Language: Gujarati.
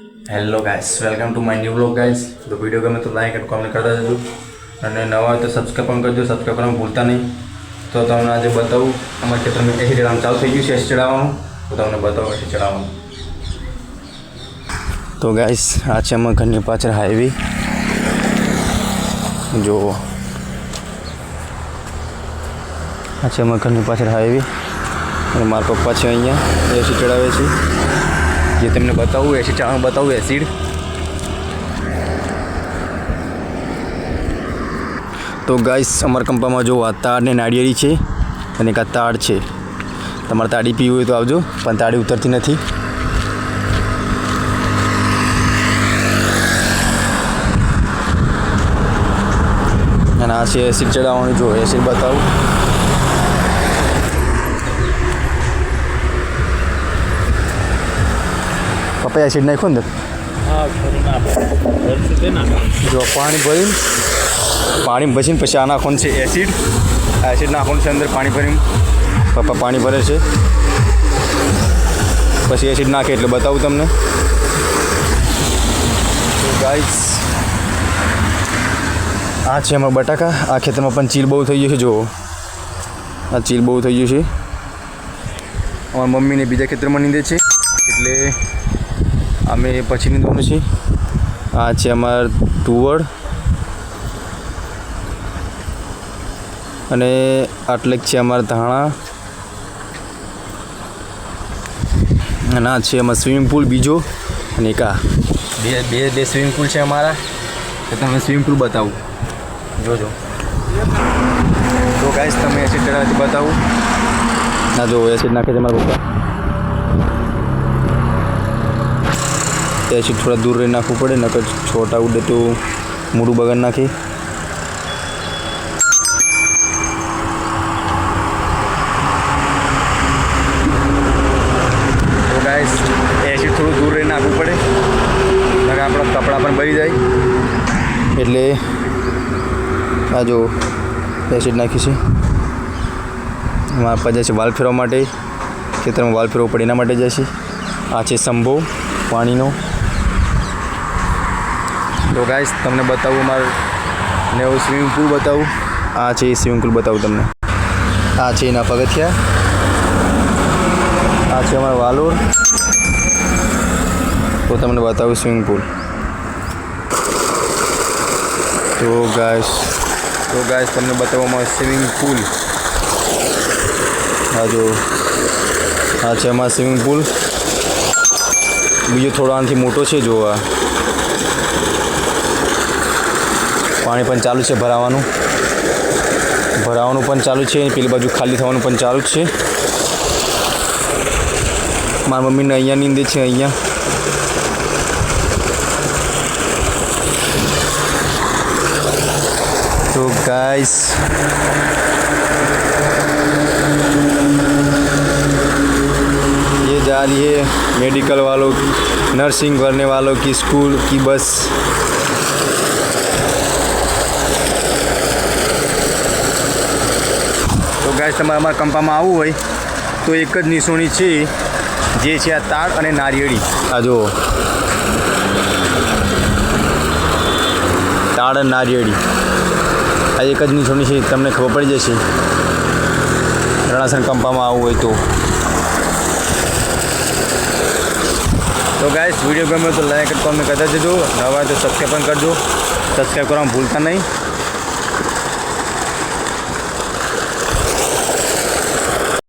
Hello guys welcome to my new blog guys તો વીડિયો ગમે તો લાઈક અને કોમેન્ટ કરતા જજો અને નવા હોય તો સબસ્ક્રાઈબ પણ કરજો સબસ્ક્રાઈબ કરવાનું ભૂલતા નહીં તો તમને આજે બતાવું અમારા ખેતરમાં એસી ચડાવવાનું ચાલુ થઈ ગયું છે એસી ચડાવવાનું તો તમને બતાવું એસી ચડાવવાનું તો ગાઈસ આ છે અમારા ઘરની પાછળ હાઈવે જો આ છે અમારા ઘરની પાછળ હાઈવે અને મારા પપ્પા છે અહીંયા એસી ચડાવે છે જે તમને બતાવવું એસી ચડાવવાનું બતાવું એસિડ તો ગાઈસ અમારા કંપામાં જો આ તાડ ને નાળિયેરી છે અને એક આ તાડ છે. તમારે તાળી પીવી હોય તો આવજો, પણ તાળી ઉતરતી નથી. અને આ છે એસિડ ચડાવવાનું, જો એસિડ બતાવું. પપ્પા એસિડ નાખ્યું ને જો પાણી ભરીને પાણી ભરીને પછી આ નાખવાનું છે એસિડ. આ એસિડ નાખવાનું છે અંદર પાણી ભરીને. પપ્પા પાણી ભરે છે. પછી એસિડ નાખે એટલે બતાવું તમને. ગાઈસ આ છે અમારા બટાકા. આ ખેતરમાં પણ ચીલ બહુ થઈ ગયું છે જો આ ચીલ બહુ થઈ ગયું છે. અમારા મમ્મીને બીજા ખેતરમાં નીંદે છે. એટલે અમે પછી નીંદવાનું છે. આ છે અમાર તુવડ અને આટલેક છે અમારા ધાણા. અને આ છે અમારા સ્વિમિંગ પુલ બીજો. અને એક બે બે બે સ્વિમિંગ પુલ છે અમારા. તો તમને સ્વિમિંગ પુલ બતાવું. જોજો. તો કાંઈ તમે એસિડ ચડાવવાથી બતાવું. ના જો એસિડ નાખે છે મારા પપ્પા. એસિડ થોડા દૂર રહી નાખવું પડે નકર છોટા ઉડે તો મૂડું બગાડ નાખે. તો ગાઈસ એસિડ થોડું દૂર રહી નાખવું પડે. નકર આપણા કપડાં પણ ભરી જાય. એટલે આ જો એસિડ નાખી છે. મારા પપ્પા જાય છે વાલ ફેરવા માટે. ખેતરમાં વાલ ફેરવવું પડે એના માટે જાય છે. આ છે સંભો પાણીનો. તો ગાઈસ તમને બતાવું મારું ને એવું સ્વિમિંગ પુલ બતાવું. આ છે એ સ્વિમિંગ પુલ બતાવું તમને. આ છે એના પગથિયા. આ છે અમારો વાલોર. તો તમને બતાવું સ્વિમિંગ પુલ તો ગાઈસ તો ગાઈસ તમને બતાવવામાં સ્વિમિંગ પુલ આ જો, આ છે અમારો સ્વિમિંગ પુલ બીજો થોડો આનાથી મોટો છે જોવા પાણી પણ ચાલુ છે ભરાવાનું ભરાવાનું પણ ચાલુ છે અને પેલી બાજુ ખાલી થવાનું પણ ચાલુ જ છે મારા મમ્મીને અહીંયા નીંદે છે અહીંયા તો ગાઈસ ये जा रही है मेडिकल वालों की नर्सिंग करने वालों की स्कूल की बस ગાય તમારે અમારા કંપામાં આવવું હોય તો એક જ નિશાની છે જે છે આ તાળ અને નારિયેળી. આ જુઓ. તાળ અને નારિયેળી. આ એક જ નિસોણી છે, તમને ખબર પડી જશે. રણાસન કંપામાં આવવું હોય તો. તો ગાઈસ વીડિયો ગમ્યો તો લાઈક કોમેન્ટ કરતા જજો. નવા તો સબસ્ક્રાઈબ પણ કરજો. સબસ્ક્રાઈબ કરવાનું ભૂલતા નહીં.